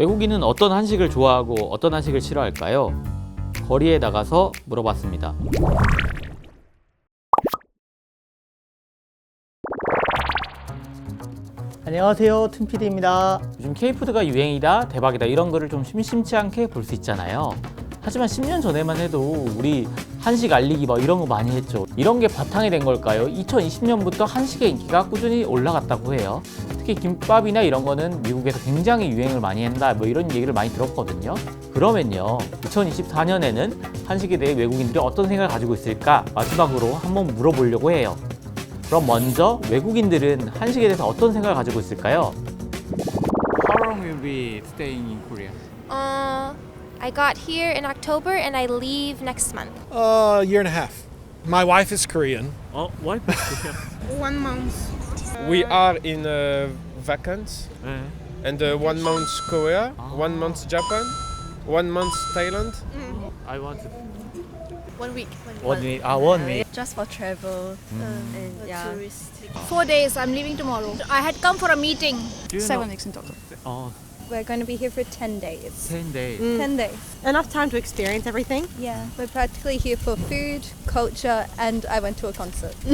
외국인은 어떤 한식을 좋아하고 어떤 한식을 싫어할까요? 거리에 나가서 물어봤습니다. 안녕하세요, 튼피디입니다. 요즘 K푸드가 유행이다, 대박이다 이런 거를 좀 심심치 않게 볼 수 있잖아요. 하지만 10년 전에만 해도 우리 한식 알리기 막 이런 거 많이 했죠. 이런 게 바탕이 된 걸까요? 2020년부터 한식의 인기가 꾸준히 올라갔다고 해요. 특히 김밥이나 이런 거는 미국에서 굉장히 유행을 많이 한다 뭐 이런 얘기를 많이 들었거든요. 그러면요. 2024년에는 한식에 대해 외국인들이 어떤 생각을 가지고 있을까? 마지막으로 한번 물어보려고 해요. 그럼 먼저 외국인들은 한식에 대해서 어떤 생각을 가지고 있을까요? How long will you be staying in Korea? Uh, I got here in October and I leave next month. A uh, year and a half. My wife is Korean. Oh, what? one month. We are in uh, a vacant uh-huh. and uh, one month Korea, oh. one month Japan, one month Thailand. Mm. I want to. One week. One, one week. Ah, one week. Just for travel mm. um, and for yeah. Four days. I'm leaving tomorrow. I had come for a meeting. Seven know? weeks in total. Oh. we're going to be here for 10 days 10 days. 10 days enough time to experience everything. yeah we're practically here for food culture and I went to a concert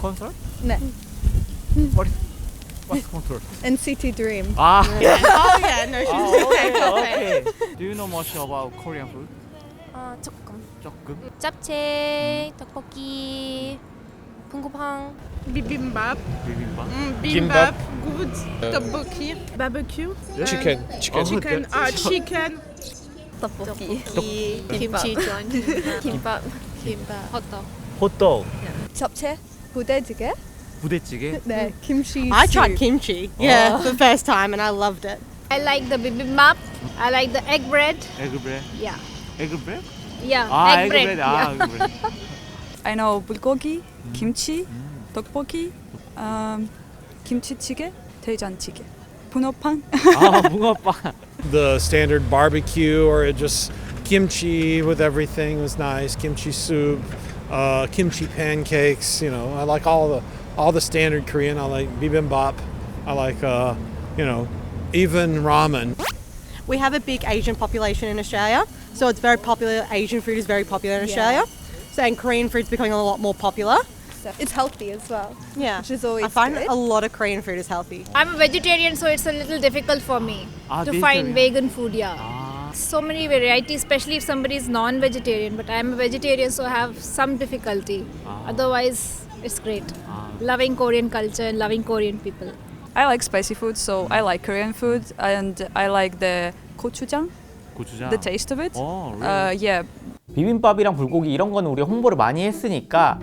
콘서트? 네 What is what's concert? NCT Dream 아, Oh yeah, no, she's 아, 오케이, 오케이. Do you know much about Korean food? Uh, 조금. 조금. 잡채, 떡볶이, 붕어빵. bibimbap. 비빔밥. Mm, Kimbap. bibimbap. Good. Tteokbokki. Barbecue. Chicken, chicken. Chicken. Uh, chicken. 떡볶이 Kimchi john. 김밥 Kimbap. Hot dog. 호떡, 잡채 부대찌개 부대찌개. 네 김치 I tried soup. kimchi. Yeah, for the first time, and I loved it. I like the bibimbap. I like the egg bread. 에그브레드. Yeah. 에그브레드? Yeah. 아, egg bread. 에그브레드. 아, 에그브레드. I know bulgogi, kimchi, tteokbokki, um, kimchi찌개, 돼지찌개, bunopang. 아, 붕어빵. The standard barbecue or just kimchi with everything was nice. Kimchi soup, uh, kimchi pancakes. You know, I like all the all the standard Korean. I like bibimbap. I like uh, you know, even ramen. We have a big Asian population in Australia, so it's very popular. Asian food is very popular in Australia. So, and Korean food's becoming a lot more popular. it's healthy as well Yeah, which is always I find good. a lot of Korean food is healthy. I'm a vegetarian, so it's a little difficult for me Ah, to vegetarian. find vegan food. Yeah. 아, So many varieties, especially if somebody is non-vegetarian. But I'm a vegetarian, so I have some difficulty. Otherwise, it's great. Loving Korean culture and loving Korean people. I like spicy food, so I like Korean food and I like the gochujang, 고추장. the taste of it. 어, really? Uh, yeah, 비빔밥이랑 불고기 이런 거는 우리가 홍보를 많이 했으니까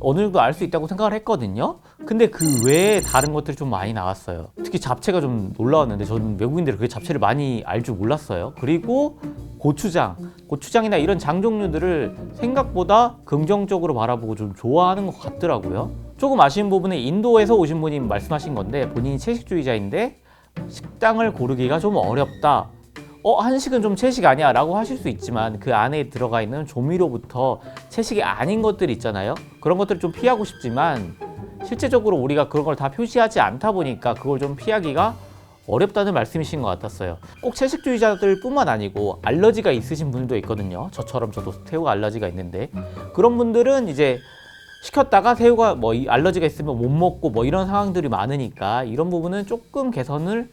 어느 정도 알 수 있다고 생각을 했거든요. 근데 그 외에 다른 것들이 좀 많이 나왔어요. 특히 잡채가 좀 놀라웠는데 저는 외국인들이 그 잡채를 많이 알 줄 몰랐어요. 그리고 고추장, 고추장이나 이런 장 종류들을 생각보다 긍정적으로 바라보고 좀 좋아하는 것 같더라고요. 조금 아쉬운 부분은 인도에서 오신 분이 말씀하신 건데 본인이 채식주의자인데 식당을 고르기가 좀 어렵다. 어 한식은 좀 채식 아니야 라고 하실 수 있지만 그 안에 들어가 있는 조미료부터 채식이 아닌 것들이 있잖아요. 그런 것들을 좀 피하고 싶지만 실제적으로 우리가 그런 걸 다 표시하지 않다 보니까 그걸 좀 피하기가 어렵다는 말씀이신 것 같았어요. 꼭 채식주의자들 뿐만 아니고 알러지가 있으신 분들도 있거든요. 저처럼 저도 새우가 알러지가 있는데. 그런 분들은 이제 시켰다가 새우가 뭐이 알러지가 있으면 못 먹고 뭐 이런 상황들이 많으니까 이런 부분은 조금 개선을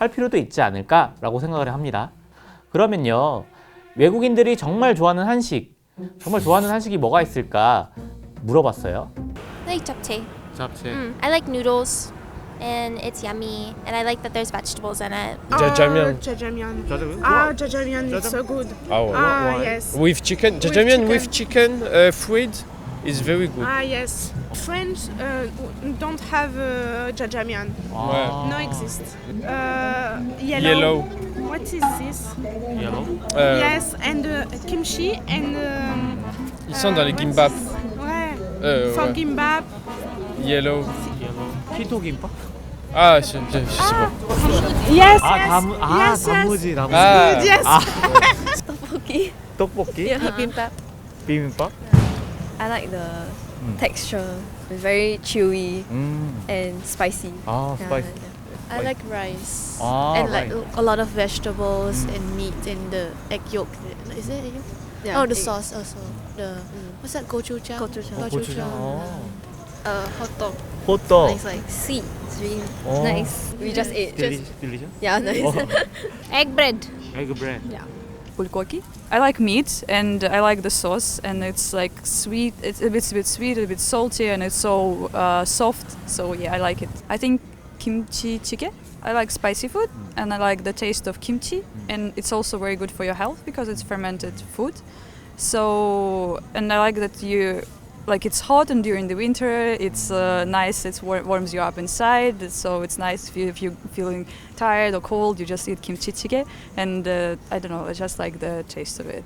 할 필요도 있지 않을까라고 생각을 합니다. 그러면요 외국인들이 정말 좋아하는 한식 정말 좋아하는 한식이 뭐가 있을까 물어봤어요. I like 잡채. 잡채. Mm, I like noodles, and it's yummy, and I like that there's vegetables in it. Jajangmyeon. Uh, jajangmyeon. 짜장면? Ah, jajangmyeon is so good. Oh, Ah, yes. with chicken. Jajangmyeon with chicken, uh, fried is very good. Ah, yes. French uh, w- don't have uh, jajangmyeon. 아, No exist. Uh, yellow. Yellow. What is this? yellow? Uh, yes, and uh, kimchi and. Um, Ils sont dans les what gimbap. is- Ouais. Euh, For ouais. gimbap. Yellow. yellow. 피토김밥? Ah, je, je, je sais pas. Yes, 아, yes. 단, 아 yes, yes. 단무지 단무지 Ah, Yes. 떡볶이 떡볶이 bibimbap 비빔밥 I like the mm. texture. It's very chewy mm. and spicy. Oh, Yeah, spicy. yeah. I like rice. Oh, and like a lot of vegetables Mm. and meat and the egg yolk. Is it egg yolk? Yeah, oh, the egg. sauce also. The Mm. what's that? Gochujang. Gochujang. Oh, gochujang. Oh. Uh, hot dog. Hot dog. Nice, like sweet. It's really Oh. nice. We just ate. Deli- delicious. Yeah, nice. Oh, Egg bread. egg bread. Yeah bulgogi. I like meat and I like the sauce and it's like sweet. It's a bit, a bit sweet, a bit salty, and it's so uh, soft. So yeah, I like it. I think kimchi jjigae. I like spicy food and I like the taste of kimchi and it's also very good for your health because it's fermented food. So and I like that you like it's hot and during the winter it's uh, nice it war- warms you up inside so it's nice if, you, if you're feeling tired or cold you just eat kimchi jjigae and uh, i don't know i just like the taste of it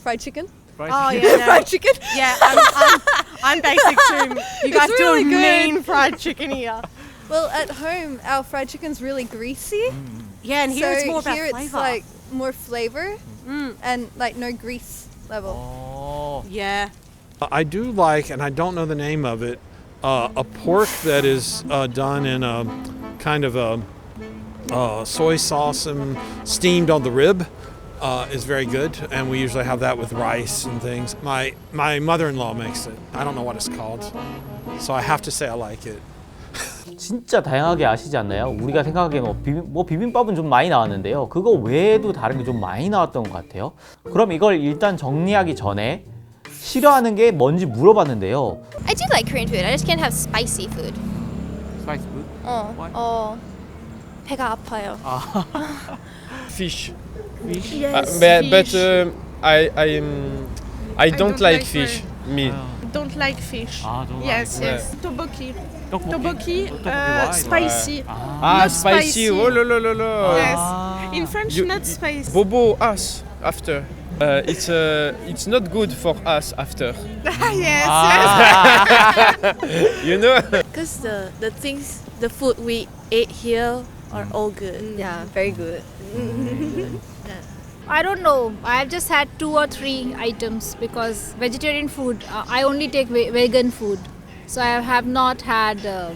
Fried chicken? Oh yeah, no. Fried chicken? yeah. I'm, I'm, I'm basic too. You guys It's do really a good. mean fried chicken here. Well, at home, our fried chicken's really greasy. Yeah, and here so it's more about here flavor. it's like more flavor Mm. and like no grease level. 어. Yeah. I do like, and I don't know the name of it, uh, a pork that is uh, done in a kind of a uh, soy sauce and steamed on the rib. Uh, is very good, and we usually have that with rice and things. My my mother-in-law makes it. I don't know what it's called, so I have to say I like it. 진짜 다양하게 아시지 않나요? 우리가 생각하기에는 뭐, 비빔, 뭐 비빔밥은 좀 많이 나왔는데요. 그거 외에도 다른 게 좀 많이 나왔던 것 같아요. 그럼 이걸 일단 정리하기 전에 싫어하는 게 뭔지 물어봤는데요. I do like Korean food. I just can't have spicy food. Spicy food? 어. Why? 어. 배가 아파요. Fish. Fish? Yes. Uh, but but um, I I um, I don't, don't like like fish. Me. Don't like fish. 아, 정말. Yes, Yeah. yes. Tteokbokki, 떡볶이 uh, spicy. Ah, Not spicy. spicy. Oh la la la la. Yes. 아. In French, You- not spicy. Bobo us after. Uh, it's uh, it's not good for us after. yes, 아. You know. Because the the things, the food we ate here are all good. Yeah, very good. I don't know. I've just had two or three items because vegetarian food, uh, I only take ve- vegan food. So I have not had uh,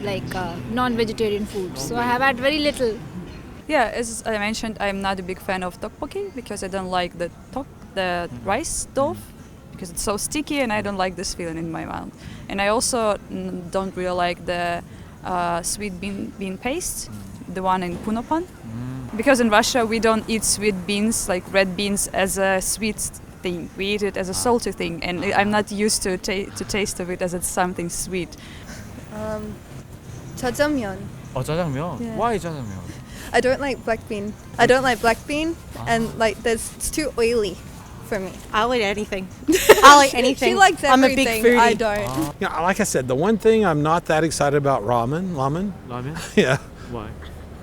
like uh, non vegetarian food. So I have had very little. Yeah, as I mentioned, I'm not a big fan of tteokbokki because I don't like the tteok, the mm-hmm. rice dough, mm-hmm. because it's so sticky and I don't like this feeling in my mouth. And I also don't really like the uh, sweet bean bean paste, mm. the one in Punopan, mm. because in Russia we don't eat sweet beans like red beans as a sweet thing. We eat it as a ah. salty thing, and I'm ah. not used to ta- to taste of it as it's something sweet. Um, jajangmyeon. Oh, jajangmyeon. Yeah. Why jajangmyeon? I don't like black bean. I don't like black bean, and like there's it's too oily for me. I'll eat anything. I'll eat anything. She likes I'm a everything. big foodie. I don't. Yeah, like I said, the one thing I'm not that excited about ramen. Ramen. 라면? Yeah. Why?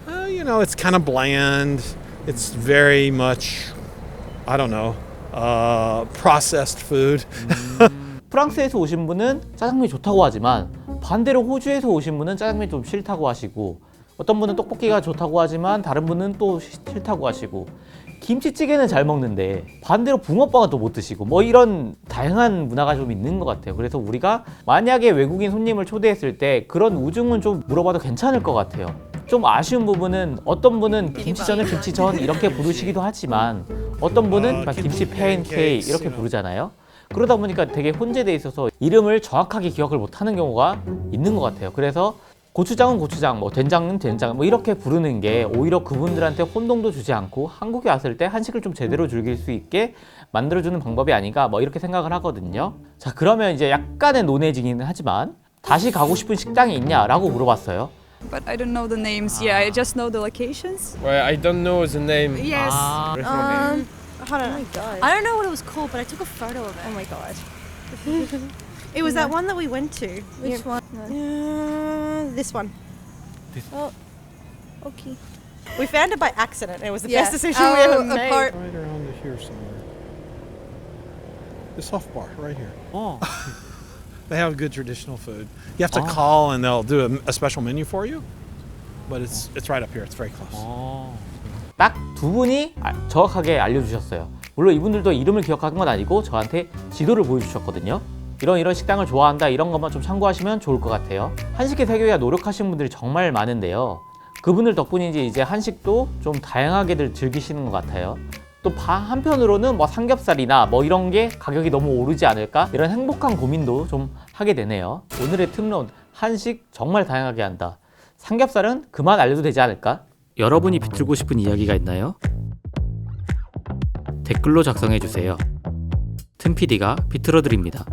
Uh, you know, it's kind of bland. It's very much, I don't know, uh, processed food. 프랑스에서 오신 분은 짜장면이 좋다고 하지만 반대로 호주에서 오신 분은 짜장면이 좀 싫다고 하시고 어떤 분은 떡볶이가 좋다고 하지만 다른 분은 또 시- 싫다고 하시고 김치찌개는 잘 먹는데 반대로 붕어빵은 또 못 드시고 뭐 이런 다양한 문화가 좀 있는 것 같아요. 그래서 우리가 만약에 외국인 손님을 초대했을 때 그런 우중은 좀 물어봐도 괜찮을 것 같아요. 좀 아쉬운 부분은 어떤 분은 김치전을 김치전 이렇게 부르시기도 하지만 어떤 분은 아, 막 김치 pancakes, 이렇게. 부르잖아요. 그러다 보니까 되게 혼재돼 있어서 이름을 정확하게 기억을 못하는 경우가 있는 것 같아요. 그래서 고추장은 고추장, 뭐 된장은 된장, 뭐 이렇게 부르는 게 오히려 그분들한테 혼동도 주지 않고 한국에 왔을 때 한식을 좀 제대로 즐길 수 있게 만들어주는 방법이 아닌가 뭐 이렇게 생각을 하거든요. 자 그러면 이제 약간의 논해지기는 하지만 다시 가고 싶은 식당이 있냐라고 물어봤어요. But I don't know the names. Yeah, I just know the locations. Well, I don't know the name. Yes. 아, Um, Hold on. oh my god. I don't know what it was called, but I took a photo of it. Oh my god. It was that one that we went to. Which one? Uh, this one. Okay. We found it by accident. It was the Yeah. best decision we Oh, ever a made. part- Right around here somewhere. The soft bar, right here. 어. They have good traditional food. You have to Oh. call and they'll do a, a special menu for you. But it's it's right up here. It's very close. 딱 두 분이 아- 정확하게 알려주셨어요. 물론 이분들도 이름을 기억한 건 아니고 저한테 지도를 보여주셨거든요. 이런 이런 식당을 좋아한다 이런 것만 좀 참고하시면 좋을 것 같아요. 한식의 세계가 노력하시는 분들이 정말 많은데요. 그분들 덕분인지 이제 한식도 좀 다양하게들 즐기시는 것 같아요. 또 바- 한편으로는 뭐 삼겹살이나 뭐 이런 게 가격이 너무 오르지 않을까 이런 행복한 고민도 좀 하게 되네요. 오늘의 틈론 한식 정말 다양하게 한다. 삼겹살은 그만 알려도 되지 않을까? 여러분이 비틀고 싶은 이야기가 있나요? 댓글로 작성해 주세요. 틈PD가 비틀어 드립니다.